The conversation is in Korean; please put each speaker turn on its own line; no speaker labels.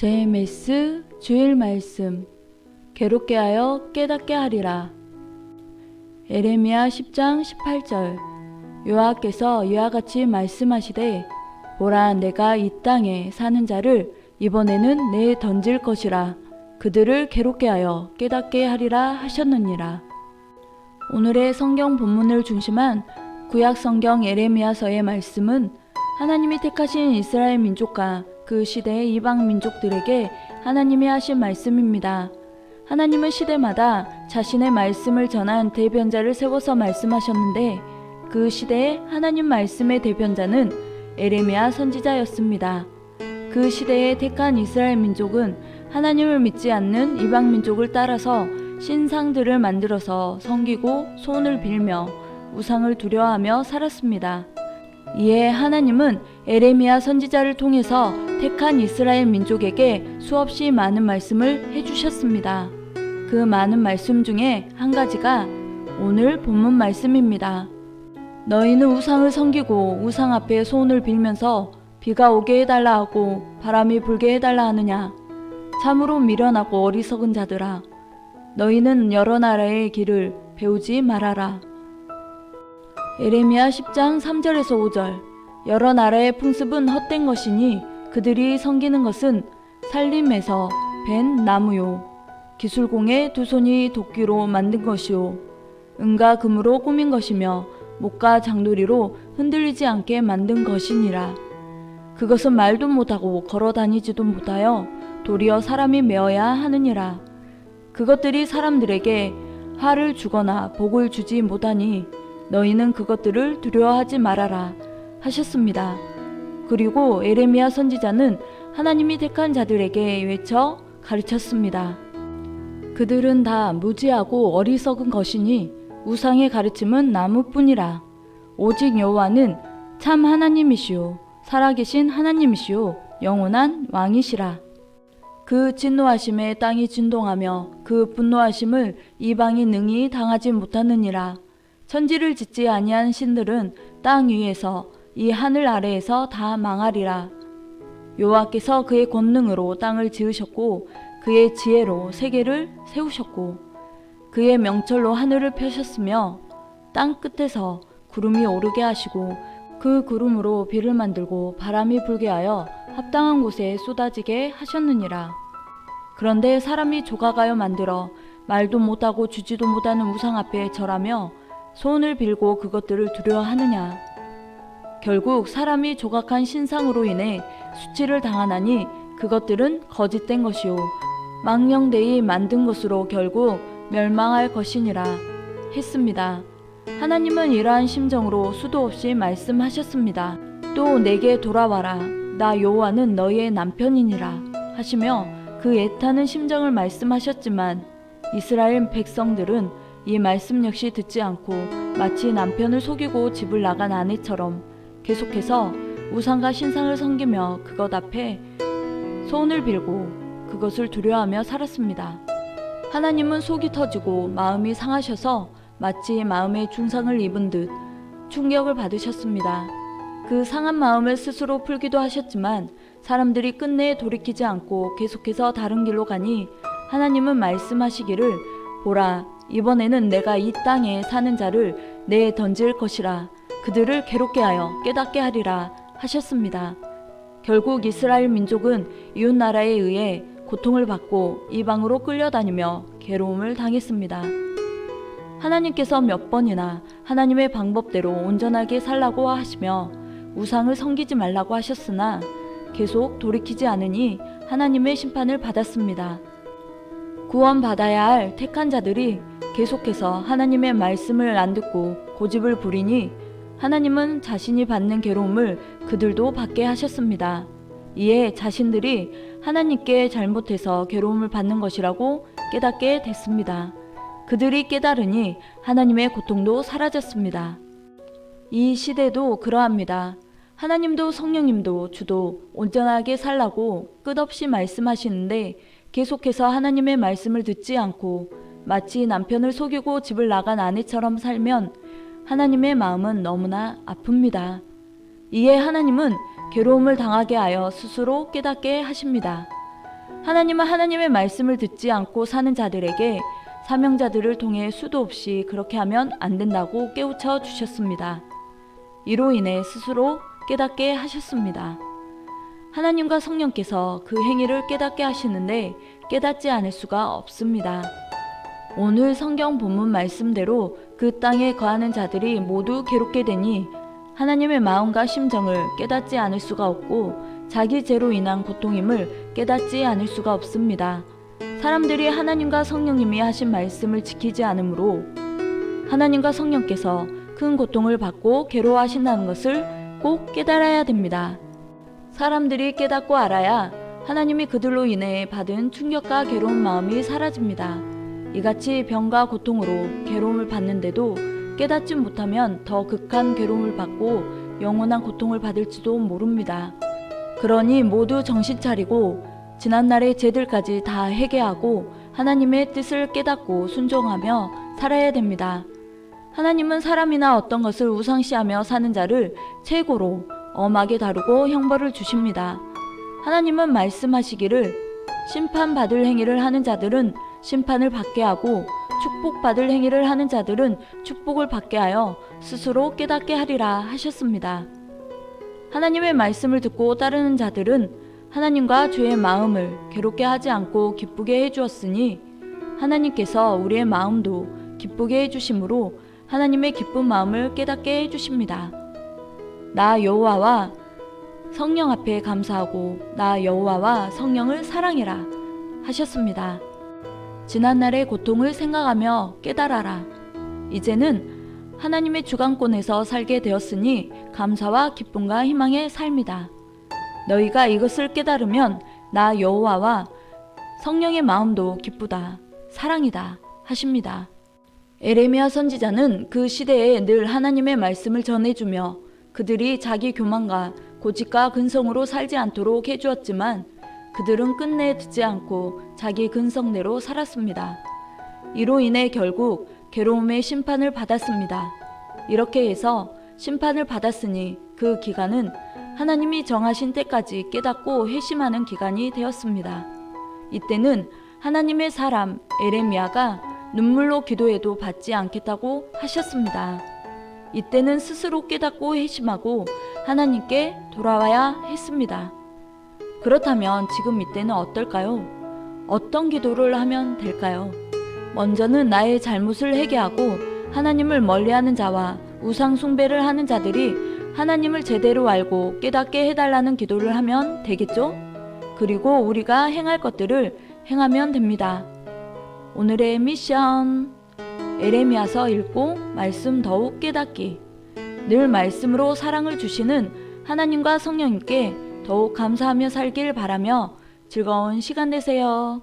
제메스 주일 말씀 괴롭게 하여 깨닫게 하리라. 에레미야 10장 18절 여호와께서 이와 같이 말씀하시되 보라 내가 이 땅에 사는 자를 이번에는 내 던질 것이라 그들을 괴롭게 하여 깨닫게 하리라 하셨느니라. 오늘의 성경 본문을 중심한 구약 성경 에레미야서의 말씀은 하나님이 택하신 이스라엘 민족과 그 시대의 이방 민족들에게 하나님이 하신 말씀입니다. 하나님은 시대마다 자신의 말씀을 전한 대변자를 세워서 말씀하셨는데 그 시대의 하나님 말씀의 대변자는 에레미야 선지자였습니다. 그 시대에 택한 이스라엘 민족은 하나님을 믿지 않는 이방 민족을 따라서 신상들을 만들어서 섬기고 소원을 빌며 우상을 두려워하며 살았습니다. 이에 하나님은 에레미야 선지자를 통해서 택한 이스라엘 민족에게 수없이 많은 말씀을 해주셨습니다. 그 많은 말씀 중에 한 가지가 오늘 본문 말씀입니다. 너희는 우상을 섬기고 우상 앞에 소원을 빌면서 비가 오게 해달라 하고 바람이 불게 해달라 하느냐? 참으로 미련하고 어리석은 자들아. 너희는 여러 나라의 길을 배우지 말아라. 에레미야 10장 3절에서 5절 여러 나라의 풍습은 헛된 것이니 그들이 섬기는 것은 살림에서 벤 나무요 기술공의 두 손이 도끼로 만든 것이요 은과 금으로 꾸민 것이며 목과 장도리로 흔들리지 않게 만든 것이니라 그것은 말도 못하고 걸어 다니지도 못하여 도리어 사람이 메어야 하느니라 그것들이 사람들에게 화를 주거나 복을 주지 못하니 너희는 그것들을 두려워하지 말아라 하셨습니다. 그리고 에레미야 선지자는 하나님이 택한 자들에게 외쳐 가르쳤습니다. 그들은 다 무지하고 어리석은 것이니 우상의 가르침은 나무뿐이라. 오직 여호와는 참 하나님이시오 살아계신 하나님이시오 영원한 왕이시라. 그 진노하심에 땅이 진동하며 그 분노하심을 이방이 능히 당하지 못하느니라. 천지를 짓지 아니한 신들은 땅 위에서 이 하늘 아래에서 다 망하리라. 여호와께서 그의 권능으로 땅을 지으셨고 그의 지혜로 세계를 세우셨고 그의 명철로 하늘을 펴셨으며 땅 끝에서 구름이 오르게 하시고 그 구름으로 비를 만들고 바람이 불게 하여 합당한 곳에 쏟아지게 하셨느니라. 그런데 사람이 조각하여 만들어 말도 못하고 주지도 못하는 우상 앞에 절하며 소원을 빌고 그것들을 두려워하느냐. 결국 사람이 조각한 신상으로 인해 수치를 당하나니 그것들은 거짓된 것이요. 망령되이 만든 것으로 결국 멸망할 것이니라 했습니다. 하나님은 이러한 심정으로 수도 없이 말씀하셨습니다. 또 내게 돌아와라. 나 여호와는 너희의 남편이니라 하시며 그 애타는 심정을 말씀하셨지만 이스라엘 백성들은 이 말씀 역시 듣지 않고 마치 남편을 속이고 집을 나간 아내처럼 계속해서 우상과 신상을 섬기며 그것 앞에 소원을 빌고 그것을 두려워하며 살았습니다. 하나님은 속이 터지고 마음이 상하셔서 마치 마음에 중상을 입은 듯 충격을 받으셨습니다. 그 상한 마음을 스스로 풀기도 하셨지만 사람들이 끝내 돌이키지 않고 계속해서 다른 길로 가니 하나님은 말씀하시기를 보라 이번에는 내가 이 땅에 사는 자를 내에 던질 것이라 그들을 괴롭게 하여 깨닫게 하리라 하셨습니다. 결국 이스라엘 민족은 이웃 나라에 의해 고통을 받고 이방으로 끌려다니며 괴로움을 당했습니다. 하나님께서 몇 번이나 하나님의 방법대로 온전하게 살라고 하시며 우상을 섬기지 말라고 하셨으나 계속 돌이키지 않으니 하나님의 심판을 받았습니다. 구원받아야 할 택한 자들이 계속해서 하나님의 말씀을 안 듣고 고집을 부리니 하나님은 자신이 받는 괴로움을 그들도 받게 하셨습니다. 이에 자신들이 하나님께 잘못해서 괴로움을 받는 것이라고 깨닫게 됐습니다. 그들이 깨달으니 하나님의 고통도 사라졌습니다. 이 시대도 그러합니다. 하나님도 성령님도 주도 온전하게 살라고 끝없이 말씀하시는데 계속해서 하나님의 말씀을 듣지 않고 마치 남편을 속이고 집을 나간 아내처럼 살면 하나님의 마음은 너무나 아픕니다. 이에 하나님은 괴로움을 당하게 하여 스스로 깨닫게 하십니다. 하나님은 하나님의 말씀을 듣지 않고 사는 자들에게 사명자들을 통해 수도 없이 그렇게 하면 안 된다고 깨우쳐 주셨습니다. 이로 인해 스스로 깨닫게 하셨습니다. 하나님과 성령께서 그 행위를 깨닫게 하시는데 깨닫지 않을 수가 없습니다. 오늘 성경 본문 말씀대로 그 땅에 거하는 자들이 모두 괴롭게 되니 하나님의 마음과 심정을 깨닫지 않을 수가 없고 자기 죄로 인한 고통임을 깨닫지 않을 수가 없습니다. 사람들이 하나님과 성령님이 하신 말씀을 지키지 않으므로 하나님과 성령께서 큰 고통을 받고 괴로워하신다는 것을 꼭 깨달아야 됩니다. 사람들이 깨닫고 알아야 하나님이 그들로 인해 받은 충격과 괴로운 마음이 사라집니다. 이같이 병과 고통으로 괴로움을 받는데도 깨닫지 못하면 더 극한 괴로움을 받고 영원한 고통을 받을지도 모릅니다. 그러니 모두 정신 차리고 지난날의 죄들까지 다 회개하고 하나님의 뜻을 깨닫고 순종하며 살아야 됩니다. 하나님은 사람이나 어떤 것을 우상시하며 사는 자를 최고로 엄하게 다루고 형벌을 주십니다. 하나님은 말씀하시기를 심판받을 행위를 하는 자들은 심판을 받게 하고 축복받을 행위를 하는 자들은 축복을 받게 하여 스스로 깨닫게 하리라 하셨습니다. 하나님의 말씀을 듣고 따르는 자들은 하나님과 죄의 마음을 괴롭게 하지 않고 기쁘게 해주었으니 하나님께서 우리의 마음도 기쁘게 해주심으로 하나님의 기쁜 마음을 깨닫게 해주십니다. 나 여호와와 성령 앞에 감사하고 나 여호와와 성령을 사랑해라 하셨습니다. 지난날의 고통을 생각하며 깨달아라. 이제는 하나님의 주관권에서 살게 되었으니 감사와 기쁨과 희망의 삶이다. 너희가 이것을 깨달으면 나 여호와와 성령의 마음도 기쁘다. 사랑이다. 하십니다. 에레미야 선지자는 그 시대에 늘 하나님의 말씀을 전해주며 그들이 자기 교만과 고집과 근성으로 살지 않도록 해주었지만 그들은 끝내 듣지 않고 자기 근성대로 살았습니다. 이로 인해 결국 괴로움의 심판을 받았습니다. 이렇게 해서 심판을 받았으니 그 기간은 하나님이 정하신 때까지 깨닫고 회심하는 기간이 되었습니다. 이때는 하나님의 사람 에레미야가 눈물로 기도해도 받지 않겠다고 하셨습니다. 이때는 스스로 깨닫고 회심하고 하나님께 돌아와야 했습니다. 그렇다면 지금 이때는 어떨까요? 어떤 기도를 하면 될까요? 먼저는 나의 잘못을 회개하고 하나님을 멀리하는 자와 우상 숭배를 하는 자들이 하나님을 제대로 알고 깨닫게 해달라는 기도를 하면 되겠죠? 그리고 우리가 행할 것들을 행하면 됩니다. 오늘의 미션 에레미야서 읽고 말씀 더욱 깨닫기 늘 말씀으로 사랑을 주시는 하나님과 성령님께 더욱 감사하며 살길 바라며 즐거운 시간 되세요.